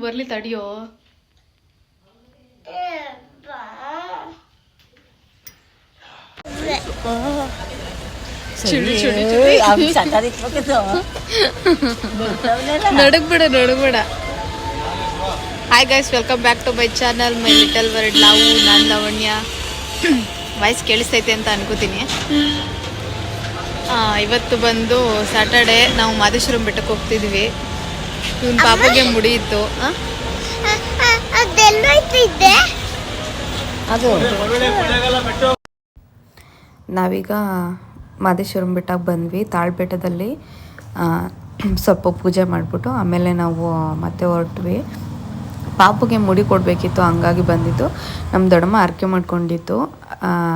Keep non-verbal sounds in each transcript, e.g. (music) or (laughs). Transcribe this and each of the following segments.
ಬರ್ಲಿ ತಡಿಯೋ. (laughs) ನಡಗ್ಬೇಡ ನಡಗ್ಬೇಡ. Hi guys welcome back to my channel my little world ನಾವು ನಾನು ಲವಣ್ಯ ವಾಯ್ಸ್ ಕೇಳಿಸ್ತೈತೆ ಅಂತ ಅನ್ಕೋತೀನಿ. ಆ, ಇವತ್ತು ಬಂದು ಸ್ಯಾಟರ್ಡೆ ನಾವು ಮಾದೇಶ್ವರಂ ಬೆಟ್ಟಕ್ಕೆ ಹೋಗ್ತಿದ್ವಿ. ಇವನ್ ಪಾಪಗೆ ಮುಡಿ ಇತ್ತು ಆ? ಅದೆಲ್ಲೋಯ್ತಿದ್ದೆ. ಅದು ನಾವೀಗ ಮಾದೇಶ್ವರಂ ಬೆಟ್ಟಕ್ಕೆ ಬಂದ್ವಿ. ತಾಳ್ಬೆಟ್ಟದಲ್ಲಿ ಸ್ವಲ್ಪ ಪೂಜೆ ಮಾಡಿಬಿಟ್ಟು ಆಮೇಲೆ ನಾವು ಮತ್ತೆ ಹೊರಟ್ವಿ. ಪಾಪುಗೆ ಮುಡಿ ಕೊಡಬೇಕಿತ್ತು ಹಂಗಾಗಿ ಬಂದಿತ್ತು ನಮ್ಮ ದೊಡ್ಡಮ್ಮ ಅರ್ಕೆ ಮಾಡ್ಕೊಂಡಿತ್ತು.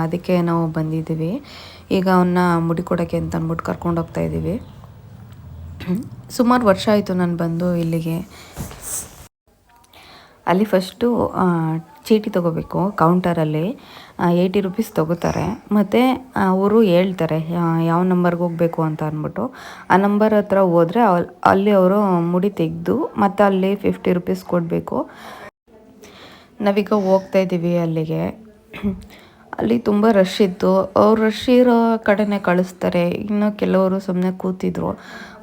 ಅದಕ್ಕೆ ನಾವು ಬಂದಿದ್ದೀವಿ. ಈಗ ಅವನ್ನ ಮುಡಿ ಕೊಡೋಕ್ಕೆ ಅಂತ ಅಂದ್ಬಿಟ್ಟು ಕರ್ಕೊಂಡು ಹೋಗ್ತಾ ಇದ್ದೀವಿ. ಸುಮಾರು ವರ್ಷ ಆಯಿತು ನಾನು ಬಂದು ಇಲ್ಲಿಗೆ. ಅಲ್ಲಿ ಫಸ್ಟು ಚೀಟಿ ತೊಗೋಬೇಕು ಕೌಂಟರಲ್ಲಿ ಏಯ್ಟಿ ರುಪೀಸ್ ತೊಗೋತಾರೆ. ಮತ್ತು ಅವರು ಹೇಳ್ತಾರೆ ಯಾವ ನಂಬರ್ಗೆ ಹೋಗಬೇಕು ಅಂತ ಅಂದ್ಬಿಟ್ಟು. ಆ ನಂಬರ್ ಹತ್ರ ಹೋದರೆ ಅಲ್ಲಿ ಅವರು ಮುಡಿ ತೆಗೆದು ಮತ್ತು ಅಲ್ಲಿ ಫಿಫ್ಟಿ ರುಪೀಸ್ ಕೊಡಬೇಕು. ನಾವೀಗ ಹೋಗ್ತಾ ಇದ್ದೀವಿ ಅಲ್ಲಿಗೆ. ಅಲ್ಲಿ ತುಂಬ ರಶ್ ಇತ್ತು. ಅವ್ರು ರಶ್ ಇರೋ ಕಡೆನೇ ಕಳಿಸ್ತಾರೆ. ಇನ್ನು ಕೆಲವರು ಸುಮ್ಮನೆ ಕೂತಿದ್ರು.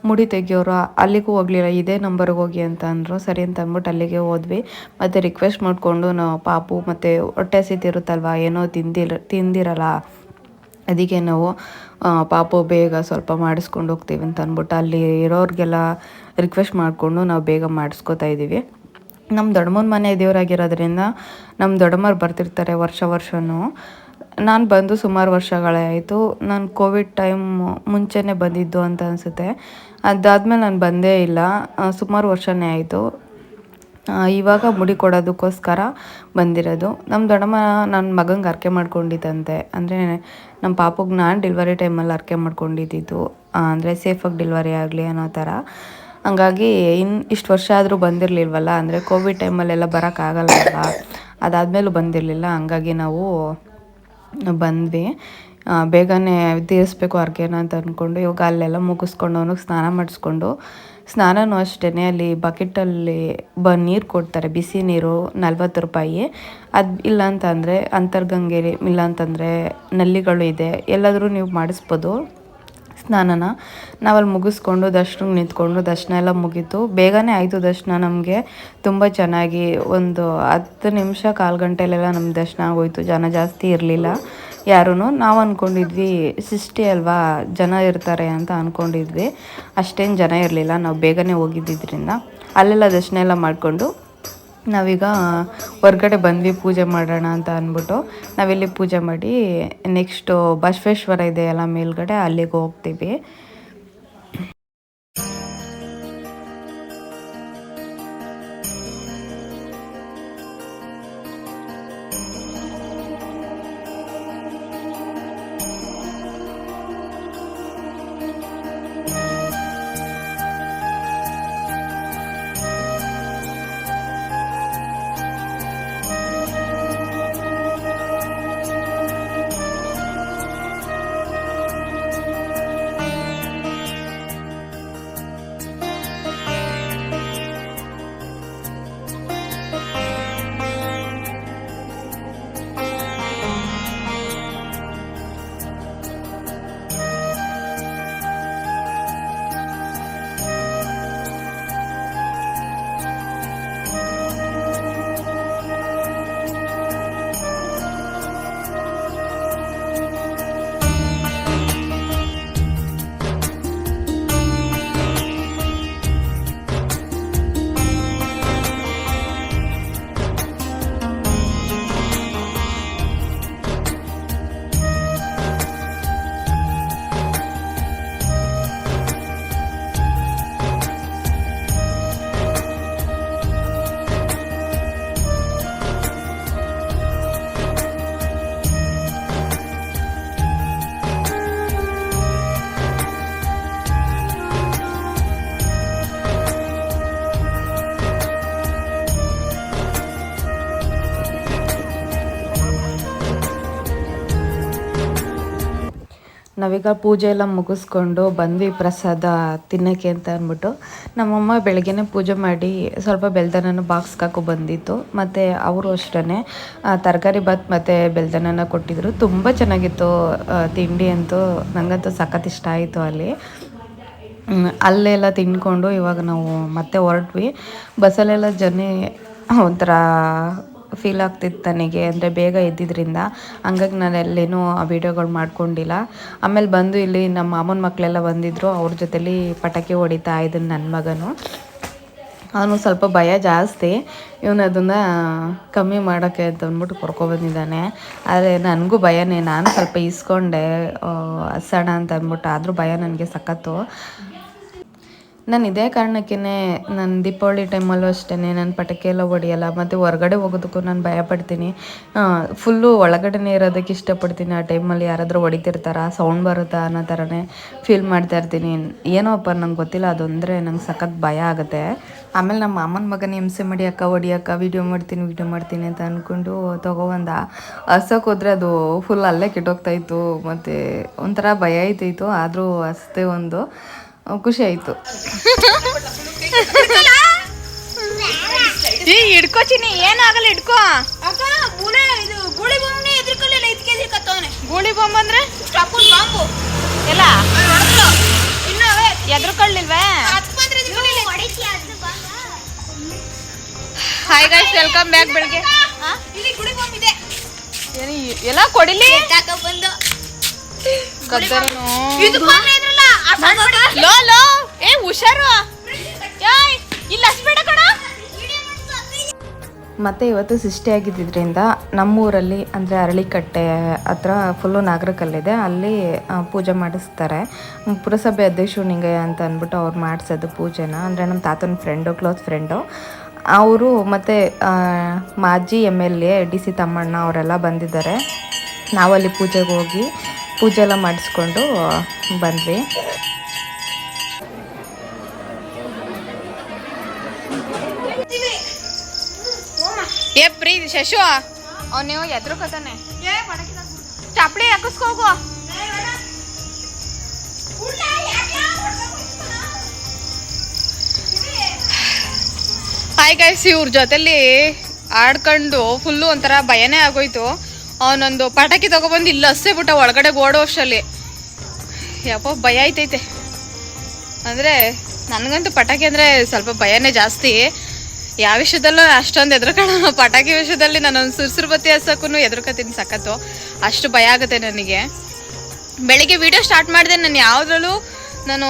ಮುಡಿ ತೆಗಿಯೋರು, ಅಲ್ಲಿಗೂ ಹೋಗಲಿಲ್ಲ, ಇದೇ ನಂಬರ್ಗೆ ಹೋಗಿ ಅಂತ ಅಂದರು. ಸರಿ ಅಂತ ಅಂದ್ಬಿಟ್ಟು ಅಲ್ಲಿಗೆ ಹೋದ್ವಿ. ಮತ್ತು ರಿಕ್ವೆಸ್ಟ್ ಮಾಡಿಕೊಂಡು ನಾವು ಪಾಪು ಮತ್ತು ಹೊಟ್ಟೆ ಸಿತಿರುತ್ತಲ್ವ ಏನೋ ತಿಂದಿರ ತಿಂದಿರಲ್ಲ. ಅದಕ್ಕೆ ನಾವು ಪಾಪು ಬೇಗ ಸ್ವಲ್ಪ ಮಾಡಿಸ್ಕೊಂಡು ಹೋಗ್ತೀವಿ ಅಂತ ಅಂದ್ಬಿಟ್ಟು ಅಲ್ಲಿ ಇರೋರಿಗೆಲ್ಲ ರಿಕ್ವೆಸ್ಟ್ ಮಾಡಿಕೊಂಡು ನಾವು ಬೇಗ ಮಾಡಿಸ್ಕೋತಾ ಇದ್ದೀವಿ. ನಮ್ಮ ದೊಡ್ಡಮ್ಮನ ಮನೆ ದೇವರಾಗಿರೋದ್ರಿಂದ ನಮ್ಮ ದೊಡ್ಡಮ್ಮರು ಬರ್ತಿರ್ತಾರೆ ವರ್ಷ ವರ್ಷವೂ ನಾನು ಬಂದು ಸುಮಾರು ವರ್ಷಗಳೇ ಆಯಿತು ನಾನು ಕೋವಿಡ್ ಟೈಮ್ ಮುಂಚೆನೇ ಬಂದಿದ್ದು ಅಂತ ಅನಿಸುತ್ತೆ. ಅದಾದಮೇಲೆ ನಾನು ಬಂದೇ ಇಲ್ಲ. ಸುಮಾರು ವರ್ಷನೇ ಆಯಿತು. ಇವಾಗ ಮುಡಿ ಕೊಡೋದಕ್ಕೋಸ್ಕರ ಬಂದಿರೋದು. ನಮ್ಮ ದೊಡ್ಡಮ್ಮ ನನ್ನ ಮಗಂಗೆ ಅರ್ಕೆ ಮಾಡ್ಕೊಂಡಿದ್ದಂತೆ. ಅಂದರೆ ನಮ್ಮ ಪಾಪಗೆ ನಾನು ಡೆಲಿವರಿ ಟೈಮಲ್ಲಿ ಅರ್ಕೆ ಮಾಡ್ಕೊಂಡಿದ್ದಿದ್ದು. ಅಂದರೆ ಸೇಫಾಗಿ ಡೆಲಿವರಿ ಆಗಲಿ ಅನ್ನೋ ಥರ. ಹಂಗಾಗಿ ಇನ್ನು ಇಷ್ಟು ವರ್ಷ ಆದರೂ ಬಂದಿರಲಿಲ್ವಲ್ಲ, ಅಂದರೆ ಕೋವಿಡ್ ಟೈಮಲ್ಲೆಲ್ಲ ಬರೋಕ್ಕಾಗಲ್ಲ ಅದಾದಮೇಲೂ ಬಂದಿರಲಿಲ್ಲ. ಹಂಗಾಗಿ ನಾವು ಬಂದ್ವಿ. ಬೇಗನೆ ತೀರಿಸ್ಬೇಕು ಅರ್ಗೆನ ಅಂತ ಅಂದ್ಕೊಂಡು ಇವಾಗ ಅಲ್ಲೆಲ್ಲ ಮುಗಿಸ್ಕೊಂಡು ಅವನಿಗೆ ಸ್ನಾನ ಮಾಡಿಸ್ಕೊಂಡು, ಸ್ನಾನನೂ ಅಷ್ಟೇ ಅಲ್ಲಿ ಬಕೆಟಲ್ಲಿ ಬ, ನೀರು ಕೊಡ್ತಾರೆ, ಬಿಸಿ ನೀರು ನಲ್ವತ್ತು ರೂಪಾಯಿ. ಅದು ಇಲ್ಲ ಅಂತಂದರೆ ಅಂತರ್ಗಂಗೆ ಇಲ್ಲ ಅಂತಂದರೆ ನಲ್ಲಿಗಳು ಇದೆ, ಎಲ್ಲಾದರೂ ನೀವು ಮಾಡಿಸ್ಬೋದು. ಸ್ನಾನನ ನಾವಲ್ಲಿ ಮುಗಿಸ್ಕೊಂಡು ದರ್ಶನಕ್ಕೆ ನಿಂತ್ಕೊಂಡು ದರ್ಶನ ಎಲ್ಲ ಮುಗೀತು. ಬೇಗನೆ ಆಯಿತು ದರ್ಶನ ನಮಗೆ. ತುಂಬ ಚೆನ್ನಾಗಿ ಒಂದು ಹತ್ತು ನಿಮಿಷ ಕಾಲು ಗಂಟೆಲೆಲ್ಲ ನಮ್ಮ ದರ್ಶನ ಆಗೋಯ್ತು. ಜನ ಜಾಸ್ತಿ ಇರಲಿಲ್ಲ. ಯಾರೂ ನಾವು ಅಂದ್ಕೊಂಡಿದ್ವಿ ಸಿಷ್ಟಿ ಅಲ್ವಾ, ಜನ ಇರ್ತಾರೆ ಅಂತ ಅಂದ್ಕೊಂಡಿದ್ವಿ ಅಷ್ಟೇನು ಜನ ಇರಲಿಲ್ಲ. ನಾವು ಬೇಗನೆ ಹೋಗಿದ್ದಿದ್ರಿಂದ. ಅಲ್ಲೆಲ್ಲ ದರ್ಶನ ಎಲ್ಲ ಮಾಡಿಕೊಂಡು ನಾವೀಗ ಹೊರ್ಗಡೆ ಬಂದ್ವಿ, ಪೂಜೆ ಮಾಡೋಣ ಅಂತ ಅಂದ್ಬಿಟ್ಟು ನಾವಿಲ್ಲಿ ಪೂಜೆ ಮಾಡಿ ನೆಕ್ಸ್ಟು ಬಸವೇಶ್ವರ ಇದೆಯಲ್ಲ ಮೇಲ್ಗಡೆ ಅಲ್ಲಿಗೆ ಹೋಗ್ತೀವಿ. ನಾವೀಗ ಪೂಜೆ ಎಲ್ಲ ಮುಗಿಸ್ಕೊಂಡು ಬಂದ್ವಿ ಪ್ರಸಾದ ತಿನ್ನೋಕ್ಕೆ ಅಂತ ಅಂದ್ಬಿಟ್ಟು. ನಮ್ಮಮ್ಮ ಬೆಳಗ್ಗೆನೇ ಪೂಜೆ ಮಾಡಿ ಸ್ವಲ್ಪ ಬೆಲ್ದನನ ಬಾಕ್ಸ್ ಹಾಕೋ ಬಂದಿತ್ತು. ಮತ್ತು ಅವರು ಅಷ್ಟೇ ತರಕಾರಿ ಭಾತ್ ಮತ್ತು ಬೆಲ್ದನನ ಕೊಟ್ಟಿದ್ರು. ತುಂಬ ಚೆನ್ನಾಗಿತ್ತು ತಿಂಡಿ ಅಂತೂ. ನನಗಂತೂ ಸಖತ್ ಇಷ್ಟ ಆಯಿತು ಅಲ್ಲಿ. ಅಲ್ಲೆಲ್ಲ ತಿನ್ಕೊಂಡು ಇವಾಗ ನಾವು ಮತ್ತೆ ಹೊರಟ್ವಿ. ಬಸ್ಸಲ್ಲೆಲ್ಲ ಜರ್ನಿ ಒಂಥರ ಫೀಲ್ ಆಗ್ತಿತ್ತು ನನಗೆ ಅಂದರೆ ಬೇಗ ಇದ್ದಿದ್ದರಿಂದ ಹಂಗಾಗಿ ನಾನು ಎಲ್ಲೇನೂ ಆ ವಿಡಿಯೋಗಳು ಮಾಡ್ಕೊಂಡಿಲ್ಲ. ಆಮೇಲೆ ಬಂದು ಇಲ್ಲಿ ನಮ್ಮ ಮಾಮನ ಮಕ್ಕಳೆಲ್ಲ ಬಂದಿದ್ದರು ಅವ್ರ ಜೊತೆಲಿ ಪಟಾಕಿ ಹೊಡಿತಾ ಇದ್ದೀನಿ ನನ್ನ ಮಗನು. ಅವನು ಸ್ವಲ್ಪ ಭಯ ಜಾಸ್ತಿ. ಇವನು ಅದನ್ನು ಕಮ್ಮಿ ಮಾಡೋಕ್ಕೆ ಅಂತ ಅಂದ್ಬಿಟ್ಟು ಕರ್ಕೊಬಂದಿದ್ದಾನೆ ಆದರೆ ನನಗೂ ಭಯನೇ ನಾನು ಸ್ವಲ್ಪ ಇಸ್ಕೊಂಡೆ ಆ, ಅಂತ ಅಂದ್ಬಿಟ್ಟು ಆದರೂ ಭಯ ನನಗೆ ಸಖತ್ತು. ನಾನು ಇದೇ ಕಾರಣಕ್ಕೇ ನಾನು ದೀಪಾವಳಿ ಟೈಮಲ್ಲೂ ಅಷ್ಟೇ ನಾನು ಪಟಾಕಿ ಎಲ್ಲ ಹೊಡಿಯಲ್ಲ, ಮತ್ತು ಹೊರಗಡೆ ಹೋಗೋದಕ್ಕೂ ನಾನು ಭಯಪಡ್ತೀನಿ. ಫುಲ್ಲು ಒಳಗಡೆನೇ ಇರೋದಕ್ಕೆ ಇಷ್ಟಪಡ್ತೀನಿ ಆ ಟೈಮಲ್ಲಿ ಯಾರಾದರೂ ಹೊಡಿತಿರ್ತಾರಾ ಸೌಂಡ್ ಬರುತ್ತಾ ಅನ್ನೋ ಥರನೇ ಫೀಲ್ ಮಾಡ್ತಾ ಇರ್ತೀನಿ. ಏನೋಪ್ಪ ನಂಗೆ ಗೊತ್ತಿಲ್ಲ, ಅದೊಂದರೆ ನಂಗೆ ಸಖತ್ ಭಯ ಆಗುತ್ತೆ. ಆಮೇಲೆ ನಮ್ಮ ಮಾಮನ ಮಗನ ಹಿಂಸೆ ಮಾಡಿ, ಅಕ್ಕ ಹೊಡಿಯಕ್ಕ ವಿಡಿಯೋ ಮಾಡ್ತೀನಿ ವಿಡಿಯೋ ಮಾಡ್ತೀನಿ ಅಂತ ಅಂದ್ಕೊಂಡು ತೊಗೊಬಂದ ಹಸಕ್ಕೆ ಹೋದರೆ ಅದು ಫುಲ್ ಅಲ್ಲೇ ಕೆಟ್ಟೋಗ್ತಾಯಿತ್ತು ಮತ್ತು ಒಂಥರ ಭಯ ಆಯ್ತಾಯಿತ್ತು ಆದರೂ ಅಷ್ಟೇ ಒಂದು ಖುಷಿ ಆಯ್ತು. ಈ ಹಿಡ್ಕೋತೀನಿ ಏನಾಗಲ್ಲ ಹಿಡ್ಕೋ. ಅಕ್ಕ ಬುಲೆ ಇದು ಗುಳಿ ಬಾಂಬ್ ಅಂದ್ರೆ? ಸ್ಟಾಪುನ್ ಬಾಂಬು ಎಲ್ಲ? ಎದ್ರಕೊಳ್ಳಿಲ್ವೇ? ಹಾಯ್ ಗೈಸ್ ವೆಲ್ಕಮ್ ಬ್ಯಾಕ್ ಬೆಳಗ್ಗೆ. ಎಲ್ಲ ಕೊಡಿಲಿ? ಬಂದು? ಕದ್ದರನು ಏಯ್, ಇಲ್ಲ ಮತ್ತು ಇವತ್ತು ಸೃಷ್ಟಿ ಆಗಿದ್ದರಿಂದ ನಮ್ಮೂರಲ್ಲಿ, ಅಂದರೆ ಅರಳಿಕಟ್ಟೆ ಹತ್ರ ಫುಲ್ಲು ನಾಗರಕಲ್ಲಿದೆ ಅಲ್ಲಿ ಪೂಜೆ ಮಾಡಿಸ್ತಾರೆ. ಪುರಸಭೆ ಅಧ್ಯಕ್ಷರು ನಿಂಗಯ್ಯ ಅಂತ ಅಂದ್ಬಿಟ್ಟು ಅವ್ರು ಮಾಡಿಸೋದು ಪೂಜೆನ. ಅಂದರೆ ನಮ್ಮ ತಾತನ ಫ್ರೆಂಡು ಕ್ಲೋಸ್ ಫ್ರೆಂಡು ಅವರು ಮತ್ತು ಮಾಜಿ M L A D C Thammanna ಅವರೆಲ್ಲ ಬಂದಿದ್ದಾರೆ. ನಾವಲ್ಲಿ ಪೂಜೆಗೆ ಹೋಗಿ ಪೂಜೆ ಎಲ್ಲ ಮಾಡಿಸ್ಕೊಂಡು, ಬಂದ್ವಿ. ಶಶು ಅವನು ಎದ್ರುಕತಾನೆ ಚಪ್ಪಡಿ ಹಾಕಿಸ್ಕೋಗು ಹಾಯ್ ಗೈಸ್ ಇವ್ರ ಜೊತೆಲಿ ಆಡ್ಕೊಂಡು ಫುಲ್ಲು ಒಂಥರ ಭಯನೇ ಆಗೋಯ್ತು. ಅವನೊಂದು ಪಟಾಕಿ ತಗೊಬಂದು ಇಲ್ಲಿ ಹಸ್ಸೇ ಬಿಟ್ಟ ಒಳಗಡೆ ಓಡೋ ಅಷ್ಟಲ್ಲಿ. ಯಪ್ಪ ಭಯ ಆಯ್ತೈತೆ. ಅಂದರೆ ನನಗಂತೂ ಪಟಾಕಿ ಅಂದರೆ ಸ್ವಲ್ಪ ಭಯನೇ ಜಾಸ್ತಿ. ಯಾವ ವಿಷಯದಲ್ಲೂ ಅಷ್ಟೊಂದು ಎದ್ರುಕಣ ಪಟಾಕಿ ವಿಷಯದಲ್ಲಿ ನಾನು ಸುರ್ಸುರು ಬತ್ತಿ ಹಸಕ್ಕೂ ಎದುರುಕತ್ತೀನಿ ಸಖತ್ತು. ಅಷ್ಟು ಭಯ ಆಗುತ್ತೆ ನನಗೆ. ಬೆಳಿಗ್ಗೆ ವಿಡಿಯೋ ಸ್ಟಾರ್ಟ್ ಮಾಡಿದೆ, ನಾನು ಯಾವುದ್ರಲ್ಲೂ ನಾನು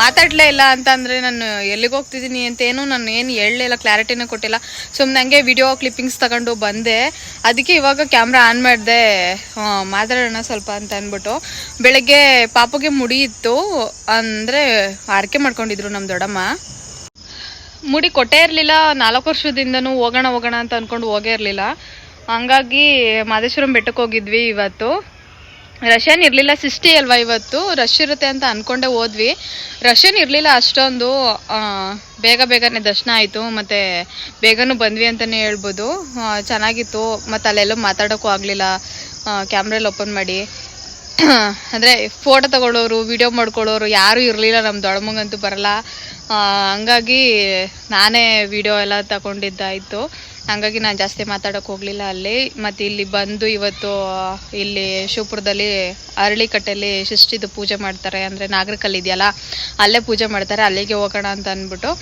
ಮಾತಾಡಲೇ ಇಲ್ಲ ಅಂತ ಅಂದರೆ ನಾನು ಎಲ್ಲಿಗೆ ಹೋಗ್ತಿದ್ದೀನಿ ಅಂತೇನು ನಾನು ಏನು ಹೇಳಲೇ ಇಲ್ಲ ಕ್ಲಾರಿಟಿನೂ ಕೊಟ್ಟಿಲ್ಲ. ಸುಮ್ಮನೆ ಹಂಗೆ ವಿಡಿಯೋ ಕ್ಲಿಪ್ಪಿಂಗ್ಸ್ ತಗೊಂಡು ಬಂದೆ. ಅದಕ್ಕೆ ಇವಾಗ ಕ್ಯಾಮ್ರಾ ಆನ್ ಮಾಡಿದೆ. ಮಾತಾಡೋಣ ಸ್ವಲ್ಪ ಅಂತ ಅಂದ್ಬಿಟ್ಟು ಬೆಳಗ್ಗೆ ಪಾಪಗೆ ಮುಡಿಯಿತ್ತು ಅಂದರೆ ಆರಕೆ ಮಾಡ್ಕೊಂಡಿದ್ರು ನಮ್ಮ ದೊಡ್ಡಮ್ಮ. ಮುಡಿ ಕೊಟ್ಟೇ ಇರಲಿಲ್ಲ. ನಾಲ್ಕು ವರ್ಷದಿಂದನೂ ಹೋಗೋಣ ಹೋಗೋಣ ಅಂತ ಅಂದ್ಕೊಂಡು ಹೋಗೇ ಇರಲಿಲ್ಲ. ಹಂಗಾಗಿ ಮಾದೇಶ್ವರಂ ಬೆಟ್ಟಕ್ಕೆ ಹೋಗಿದ್ವಿ ಇವತ್ತು. ರಶನ್ ಇರಲಿಲ್ಲ, ಸಿಸ್ಟಿ ಅಲ್ವಾ ಇವತ್ತು? ರಶ್ ಇರುತ್ತೆ ಅಂತ ಅಂದ್ಕೊಂಡೆ ಹೋದ್ವಿ. ರಷ್ಯನ್ ಇರಲಿಲ್ಲ ಅಷ್ಟೊಂದು. ಬೇಗ ಬೇಗನೆ ದರ್ಶನ ಆಯಿತು. ಮತ್ತು ಬೇಗನೂ ಬಂದ್ವಿ ಅಂತಲೇ ಹೇಳ್ಬೋದು. ಚೆನ್ನಾಗಿತ್ತು. ಮತ್ತು ಅಲ್ಲೆಲ್ಲೂ ಮಾತಾಡೋಕ್ಕೂ ಆಗಲಿಲ್ಲ. ಕ್ಯಾಮ್ರಲ್ಲಿ ಓಪನ್ ಮಾಡಿ. (clears throat) ಅಂದರೆ ಫೋಟೋ ತಗೊಳ್ಳೋರು ವಿಡಿಯೋ ಮಾಡ್ಕೊಳ್ಳೋರು ಯಾರೂ ಇರಲಿಲ್ಲ ನಮ್ಮ ದೊಡ್ಡಮ್ಮಂಗಂತೂ ಬರಲ್ಲ. ಹಂಗಾಗಿ ನಾನೇ ವಿಡಿಯೋ ಎಲ್ಲ ತಗೊಂಡಿದ್ದಾಯಿತು. ಹಂಗಾಗಿ ನಾನು ಜಾಸ್ತಿ ಮಾತಾಡೋಕೆ ಹೋಗಲಿಲ್ಲ ಅಲ್ಲಿ. ಮತ್ತು ಇಲ್ಲಿ ಬಂದು ಇವತ್ತು ಇಲ್ಲಿ ಶಿವಪುರದಲ್ಲಿ ಅರಳಿಕಟ್ಟೆಯಲ್ಲಿ ಶಿಷ್ಟಿದು ಪೂಜೆ ಮಾಡ್ತಾರೆ. ಅಂದರೆ ನಾಗರಿಕಲ್ಲಿ ಇದೆಯಲ್ಲ, ಅಲ್ಲೇ ಪೂಜೆ ಮಾಡ್ತಾರೆ. ಅಲ್ಲಿಗೆ ಹೋಗೋಣ ಅಂತ ಅಂದ್ಬಿಟ್ಟು.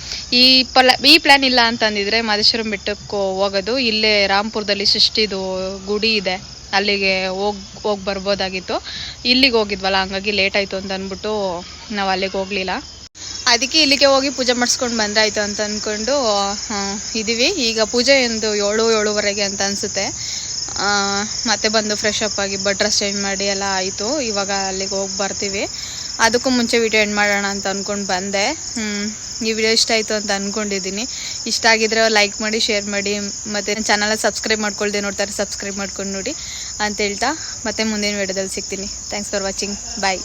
ಈ ಪಲ, ಈ ಪ್ಲ್ಯಾನ್ ಇಲ್ಲ ಅಂತಂದಿದ್ರೆ ಮಾದೇಶ್ವರಂ ಬೆಟ್ಟಕ್ಕೆ ಹೋಗೋದು. ಇಲ್ಲೇ ರಾಮ್ಪುರದಲ್ಲಿ ಸೃಷ್ಟಿದು ಗುಡಿ ಇದೆ. ಅಲ್ಲಿಗೆ ಹೋಗ್ ಹೋಗಿ ಬರ್ಬೋದಾಗಿತ್ತು. ಇಲ್ಲಿಗೆ ಹೋಗಿದ್ವಲ್ಲ, ಹಂಗಾಗಿ ಲೇಟ್ ಆಯಿತು ಅಂತ ಅಂದ್ಬಿಟ್ಟು ನಾವು ಅಲ್ಲಿಗೆ ಹೋಗಲಿಲ್ಲ. ಅದಕ್ಕೆ ಇಲ್ಲಿಗೆ ಹೋಗಿ ಪೂಜೆ ಮಾಡಿಸ್ಕೊಂಡು ಬಂದಾಯ್ತು ಅಂತ ಅಂದ್ಕೊಂಡು ಇದೀವಿ. ಈಗ ಪೂಜೆ ಒಂದು ಏಳು, ಏಳುವರೆಗೆ ಅಂತ ಅನಿಸುತ್ತೆ. ಮತ್ತೆ ಬಂದು ಫ್ರೆಶ್ ಅಪ್ ಆಗಿ ಬಟ್ ಡ್ರೆಸ್ ಚೇಂಜ್ ಮಾಡಿ ಎಲ್ಲ ಆಯಿತು. ಇವಾಗ ಅಲ್ಲಿಗೆ ಹೋಗಿ ಬರ್ತೀವಿ. ಅದಕ್ಕೂ ಮುಂಚೆ ವಿಡಿಯೋ ಎಂಡ್ ಮಾಡೋಣ ಅಂತ ಅಂದ್ಕೊಂಡು ಬಂದೆ. ಈ ವಿಡಿಯೋ ಇಷ್ಟ ಆಯಿತು ಅಂತ ಅಂದ್ಕೊಂಡಿದ್ದೀನಿ ಇಷ್ಟ ಆಗಿದ್ರೆ ಲೈಕ್ ಮಾಡಿ ಶೇರ್ ಮಾಡಿ, ಮತ್ತು ಚಾನಲ್ ಸಬ್ಸ್ಕ್ರೈಬ್ ಮಾಡ್ಕೊಳ್ದೆ ನೋಡ್ತಾರೆ ಸಬ್ಸ್ಕ್ರೈಬ್ ಮಾಡ್ಕೊಂಡು ನೋಡಿ ಅಂತ ಹೇಳ್ತಾ ಮತ್ತೆ ಮುಂದಿನ ವಿಡಿಯೋದಲ್ಲಿ ಸಿಗ್ತೀನಿ. Thanks for watching bye